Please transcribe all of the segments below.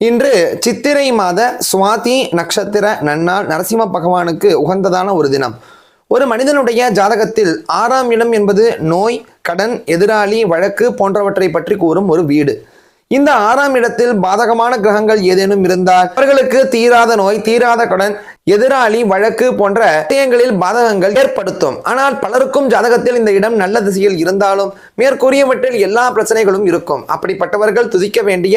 இன்று சித்திரை மாத சுவாதி நட்சத்திர நன்னாள் நரசிம்ம பகவானுக்கு உகந்ததான ஒரு தினம். ஒரு மனிதனுடைய ஜாதகத்தில் ஆறாம் இடம் என்பது நோய் கடன் எதிராளி வழக்கு போன்றவற்றை பற்றி கூறும் ஒரு வீடு. இந்த ஆறாம் இடத்தில் பாதகமான கிரகங்கள் ஏதேனும் இருந்தால் அவர்களுக்கு தீராத நோய் தீராத கடன் எதிராளி வழக்கு போன்ற விஷயங்களில் பாதகங்கள் ஏற்படுத்தும். ஆனால் பலருக்கும் ஜாதகத்தில் இந்த இடம் நல்ல திசையில் இருந்தாலும் மேற்கூறியவற்றில் எல்லா பிரச்சனைகளும் இருக்கும். அப்படிப்பட்டவர்கள் துதிக்க வேண்டிய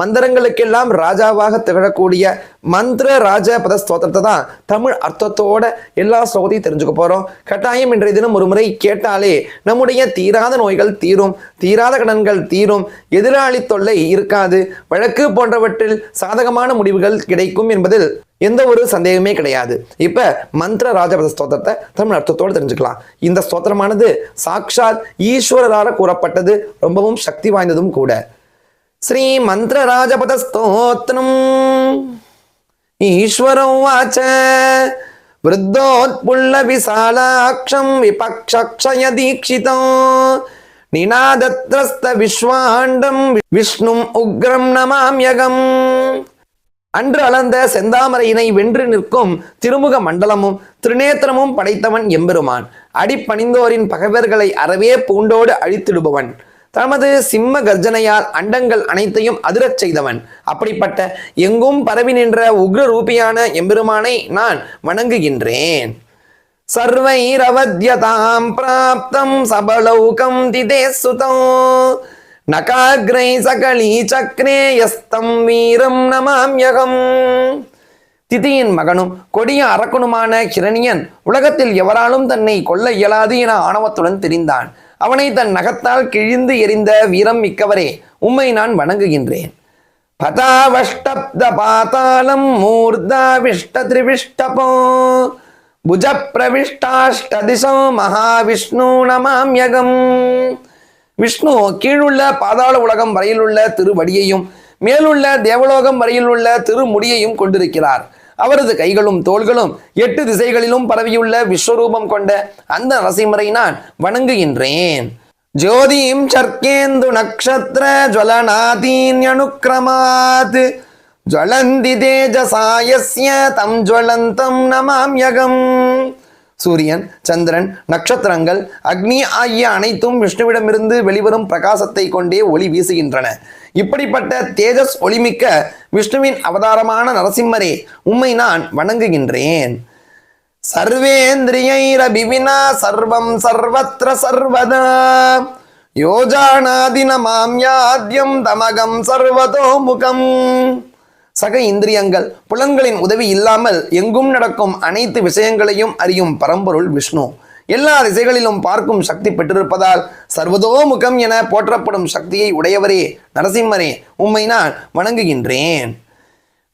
மந்திரங்களுக்கெல்லாம் ராஜாவாக திகழக்கூடிய மந்திர ராஜ பத ஸ்தோத்திரத்தை தான் தமிழ் அர்த்தத்தோட எல்லா ஸ்லோகத்தையும் தெரிஞ்சுக்க போகிறோம் கட்டாயம் இன்றைய தினம் ஒரு முறை கேட்டாலே நம்முடைய தீராத நோய்கள் தீரும் தீராத கடன்கள் தீரும் எதிராளி தொல்லை இருக்காது. வழக்கு போன்றவற்றில் சாதகமான முடிவுகள் கிடைக்கும் என்பதில் எந்த ஒரு சந்தேகமே கிடையாது. இப்போ மந்திர ராஜபத ஸ்தோத்திரத்தை தமிழ் அர்த்தத்தோடு தெரிஞ்சுக்கலாம். இந்த ஸ்தோத்திரமானது சாக்ஷாத் ஈஸ்வரரால் கூறப்பட்டது ரொம்பவும் சக்தி வாய்ந்ததும் கூட. ஸ்ரீ மந்திர ராஜபத ஸ்தோத்திரம். ஈஸ்வரம் வாச்ச விருத்தோத்புள்ள விசாலாட்சம் விபக்ஷய தீட்சிதம் நினாதத்ரஸ்த விஸ்வாண்டம் விஷ்ணும் உக்ரம் நமாம்யகம். அன்று அளந்த செந்தாமரையினை வென்று நிற்கும் திருமுக மண்டலமும் திருநேத்திரமும் படைத்தவன் எம்பெருமான். அடிப்பணிந்தோரின் பகைவர்களை அறவே பூண்டோடு அழித்திடுபவன். தமது சிம்ம கர்ஜனையால் அண்டங்கள் அனைத்தையும் அதிரச் செய்தவன். அப்படிப்பட்ட எங்கும் பரவி நின்ற உக்ர ரூபியான எம்பெருமானை நான் வணங்குகின்றேன். சர்வைரவத்யதாம் பிராப்தம் சபலௌகம் திதே சுதோ நகாக்ரை சகலி சக்ரே எஸ்தம் வீரம் நமாம்யகம். திதியின் மகனும் கொடிய அரக்கனுமான கிரணியன் உலகத்தில் எவராலும் தன்னை கொல்ல இயலாது என ஆணவத்துடன் தெரிந்தான். அவனை தன் நகத்தால் கிழிந்து எறிந்த வீரம் மிக்கவரே உம்மை நான் வணங்குகின்றேன். பதாவஷ்டப்த பாதாளம் மூர்தாவிஷ்ட திரிவிஷ்டபோ புஜ பிரவிஷ்டாஷ்டதிசோ மகாவிஷ்ணு நமாம்யகம். விஷ்ணு கீழுள்ள பாதாள உலகம் வரையிலுள்ள திருவடியையும் மேலுள்ள தேவலோகம் வரையிலுள்ள திருமுடியையும் கொண்டிருக்கிறார். அவரது கைகளும் தோள்களும் எட்டு திசைகளிலும் பரவியுள்ள விஸ்வரூபம் கொண்ட அந்த நரசிம்மரை நான் வணங்குகின்றேன். ஜோதிம் சர்க்கேந்து நக்ஷத்திர ஜுவலநாதீன்யனுக்கிரமாத் ஜுவலந்தி தேஜசாயஸ்ய தம் ஜுவலந்தம் நமாம்யகம். சூரியன் சந்திரன் நட்சத்திரங்கள் அக்னி ஆகிய அனைத்தும் விஷ்ணுவிடமிருந்து வெளிவரும் பிரகாசத்தை கொண்டே ஒளி வீசுகின்றன. இப்படிப்பட்ட தேஜஸ் ஒளிமிக்க விஷ்ணுவின் அவதாரமான நரசிம்மரே உம்மை நான் வணங்குகின்றேன். சர்வேந்திரியைரபிவினா சர்வம் சர்வத்ர சர்வதா. யோஜானாதின மாம்யாத்யம் தமகம் சர்வதோ முகம் சக இந்திரியங்கள் புலன்களின் உதவி இல்லாமல் எங்கும் நடக்கும் அனைத்து விஷயங்களையும் அறியும் பரம்பொருள் விஷ்ணு. எல்லா திசைகளிலும் பார்க்கும் சக்தி பெற்றிருப்பதால் சர்வதோமுகம் என போற்றப்படும் சக்தியை உடையவரே நரசிம்மரே உம்மை நான் வணங்குகின்றேன்.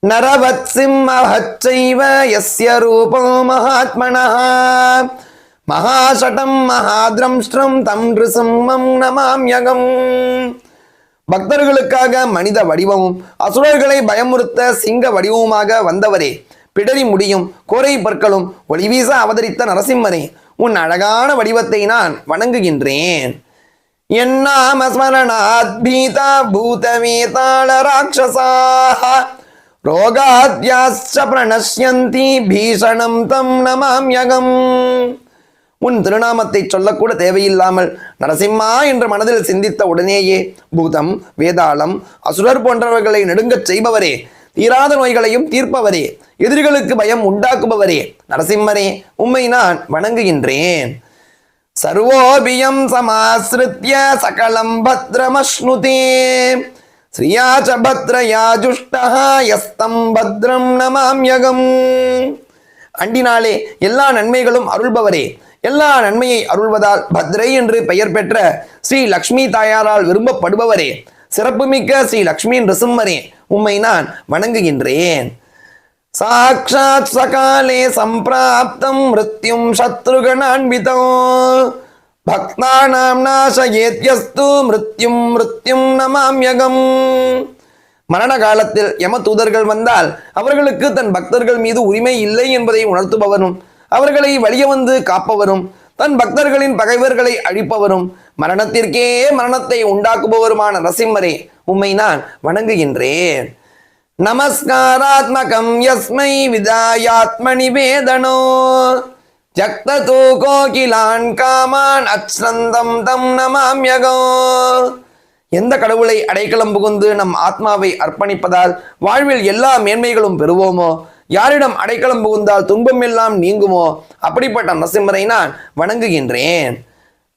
நரவத் சிம்மஹச்சைவ யஸ்ய ரூபோ மகாத்மனः மகாஷடம் மகாத்ரம்ஷ்டம் தம் நிருசிம்மம் நமாம்யகம். பக்தர்களுக்காக மனித வடிவமும் அசுரர்களை பயமுறுத்த சிங்க வடிவமுமாக வந்தவரே பிடரி முடியும் கோரை பற்களும் ஒளிவீச அவதரித்த நரசிம்மரே உன் அழகான வடிவத்தை நான் வணங்குகின்றேன். என்னாம ஸ்மரணாத் பீதா பூதவேதாள ராட்சசாः ரோகாத்யாச்ச பிரணஷ்யந்தி பீஷணம் தம் நமாம்யகம். உன் திருநாமத்தை சொல்லக்கூட தேவையில்லாமல் நரசிம்மா என்று மனதில் சிந்தித்த உடனேயே பூதம் வேதாளம் அசுரர் போன்றவர்களை நெடுங்கச் செய்பவரே தீராத நோய்களையும் தீர்ப்பவரே எதிரிகளுக்கு பயம் உண்டாக்குபவரே நரசிம்மரே உம்மை நான் வணங்குகின்றேன். சர்வோபியம் சமாசிருத்திய சகலம் பத்ரமஸ்னுதே. ஸ்ரீயா ச பத்ரயா ஜுஷ்டா யஸ்தம் பத்ரம் நமாம்யகம். அண்டினாலே எல்லா நன்மைகளும் அருள்பவரே எல்லா நன்மையை அருள்வதால் பத்ரை என்று பெயர் பெற்ற ஸ்ரீ லக்ஷ்மி தாயாரால் விரும்பப்படுபவரே. சிறப்புமிக்க ஸ்ரீ லக்ஷ்மி நிருசிம்மரே உம்மை நான் வணங்குகின்றேன். சாட்சாத் சகாலே சம்பிராப்தம் மிருத்யும் சத்ருகணான்விதோ பக்தானாம் நாசயேத்யஸ்து மிருத்யும் மிருத்யும் நமாம்யகம் மரண காலத்தில் யம தூதர்கள் வந்தால் அவர்களுக்கு தன் பக்தர்கள் மீது உரிமை இல்லை என்பதை உணர்த்துபவரும் அவர்களை வழிய வந்து காப்பவரும் தன் பக்தர்களின் பகைவர்களை அழிப்பவரும் மரணத்திற்கே மரணத்தை உண்டாக்குபவருமான நரசிம்மரே உம்மை நான் வணங்குகின்றேன். நமஸ்காராத்மகம் யஸ்மை விதாயாத்மனி வேதனோ. ஜக்ததூ கோகிலான் காமான் அச்சந்தம் தம் நமாம்யகோ எந்த கடவுளை அடைக்கலம் புகுந்து நம் ஆத்மாவை அர்ப்பணிப்பதால் வாழ்வில் எல்லா மேன்மைகளும் பெறுவோமோ யாரிடம் அடைக்கலம் புகுந்தால் துன்பம் எல்லாம் நீங்குமோ? அப்படிப்பட்ட நரசிம்மரை நான் வணங்குகின்றேன்.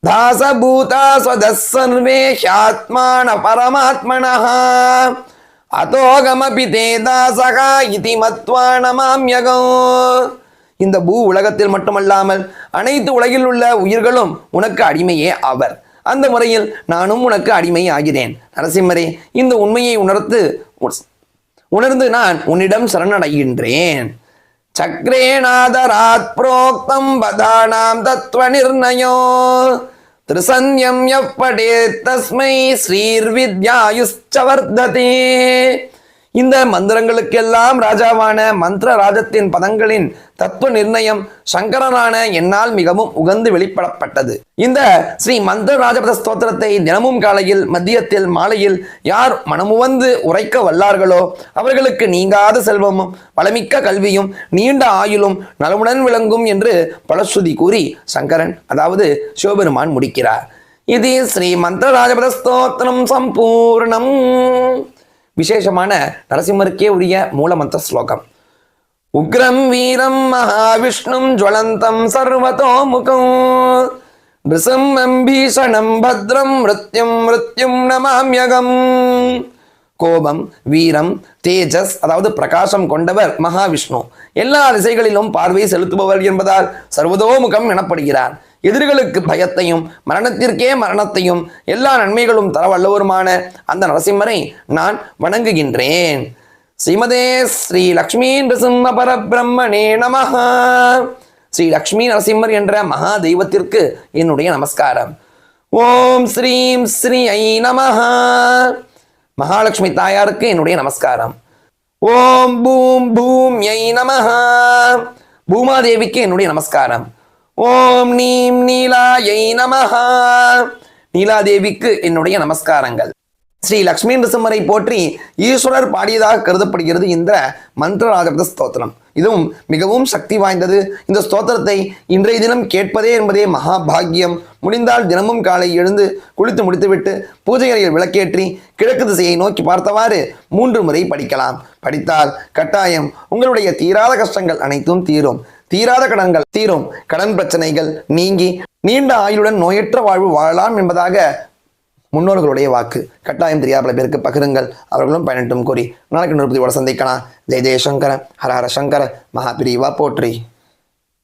தாசபூதா ஸ்வதசர்வே ஹியாத்மான அதோகமபி தேதாசகா இதி மத்வா நமாம்யகோ இந்த பூ உலகத்தில் மட்டுமல்லாமல் அனைத்து உலகில் உள்ள உயிர்களும் உனக்கு அடிமையே ஆவர். அந்த முறையில் நானும் உனக்கு அடிமை ஆகிறேன் நரசிம்மரே இந்த உண்மையை உணர்த்து உணர்ந்து நான் உன்னிடம் சரணடைகின்றேன். சக்ரேநாதராத் புரோக்தம் பதானாம் தத்துவ நிர்ணயோ. திருசன்யம் எப்படே தஸ்மை ஸ்ரீர்வித்யாயுஷ்ச வர்த்ததே இந்த மந்திரங்களுக்கெல்லாம் ராஜாவான மந்திர ராஜத்தின் பதங்களின் தத்துவ நிர்ணயம் சங்கரனான என்னால் மிகவும் உகந்து வெளிப்படப்பட்டது. இந்த ஸ்ரீ மந்திர ராஜபத ஸ்தோத்திரத்தை தினமும் காலையில் மதியத்தில் மாலையில் யார் மனமுவந்து உரைக்க வல்லார்களோ அவர்களுக்கு நீங்காத செல்வமும் வளமிக்க கல்வியும் நீண்ட ஆயுளும் நலமுடன் விளங்கும் என்று பலஸ்ருதி கூறி சங்கரன் அதாவது சிவபெருமான் முடிக்கிறார். இது ஸ்ரீ மந்திர ராஜபத ஸ்தோத்திரம் சம்பூர்ணம். விசேஷமான நரசிம்மருக்கே உரிய மூலமந்திர ஸ்லோகம். உக்ரம் வீரம் மகாவிஷ்ணும் ஜுவலந்தம் சர்வதோமுகம். நிருசம் அம்பீஷணம் பத்ரம் மிருத்யும் மிருத்யும் நமாமியகம். கோபம் வீரம் தேஜஸ் அதாவது பிரகாசம் கொண்டவர் மகாவிஷ்ணு. எல்லா திசைகளிலும் பார்வை செலுத்துபவர் என்பதால் சர்வதோமுகம் எனப்படுகிறார். எதிரிகளுக்கு பயத்தையும் மரணத்திற்கே மரணத்தையும் எல்லா நன்மைகளும் தர வல்லவருமான அந்த நரசிம்மரை நான் வணங்குகின்றேன். ஸ்ரீமதே ஸ்ரீ லக்ஷ்மி நரசிம்ம பரபிரம்மணே நமஹா. ஸ்ரீ லக்ஷ்மி நரசிம்மர் என்ற மகா தெய்வத்திற்கு என்னுடைய நமஸ்காரம். ஓம் ஸ்ரீம் ஸ்ரீ ஐ நமஹா. மகாலட்சுமி தாயாருக்கு என்னுடைய நமஸ்காரம். ஓம் பூம் பூம் யை நமஹா. பூமாதேவிக்கு என்னுடைய நமஸ்காரம். ஓம் நீம் நீலாயை நமஹா. நீலாதேவிக்கு என்னுடைய நமஸ்காரங்கள். ஸ்ரீ லக்ஷ்மி நரசிம்மரை போற்றி ஈஸ்வரர் பாடியதாக கருதப்படுகிறது இந்த மந்திரராஜபத ஸ்தோத்திரம். இதுவும் மிகவும் சக்தி வாய்ந்தது. இந்த ஸ்தோத்திரத்தை இன்றைய தினம் கேட்பதே என்பதே மகா பாக்கியம் முடிந்தால் தினமும் காலை எழுந்து குளித்து முடித்துவிட்டு பூஜை அறையில் விளக்கேற்றி கிழக்கு திசையை நோக்கி பார்த்தவாறு மூன்று முறை படிக்கலாம். படித்தால் கட்டாயம் உங்களுடைய தீராத கஷ்டங்கள் அனைத்தும் தீரும். தீராத கடன்கள் தீரும். கடன் பிரச்சனைகள் நீங்கி நீண்ட ஆயுளுடன் நோயற்ற வாழ்வு வாழலாம் என்பதாக முன்னோர்களுடைய வாக்கு. கட்டாயம் தெரியாத பல பேருக்கு பகிருங்கள். அவர்களும் பயனட்டும் கூறி. நாளைக்கு நிருபதியோட சந்திக்கலாம். ஜெய ஜெயசங்கர ஹரஹர சங்கர மகாபிரிவா போற்றி.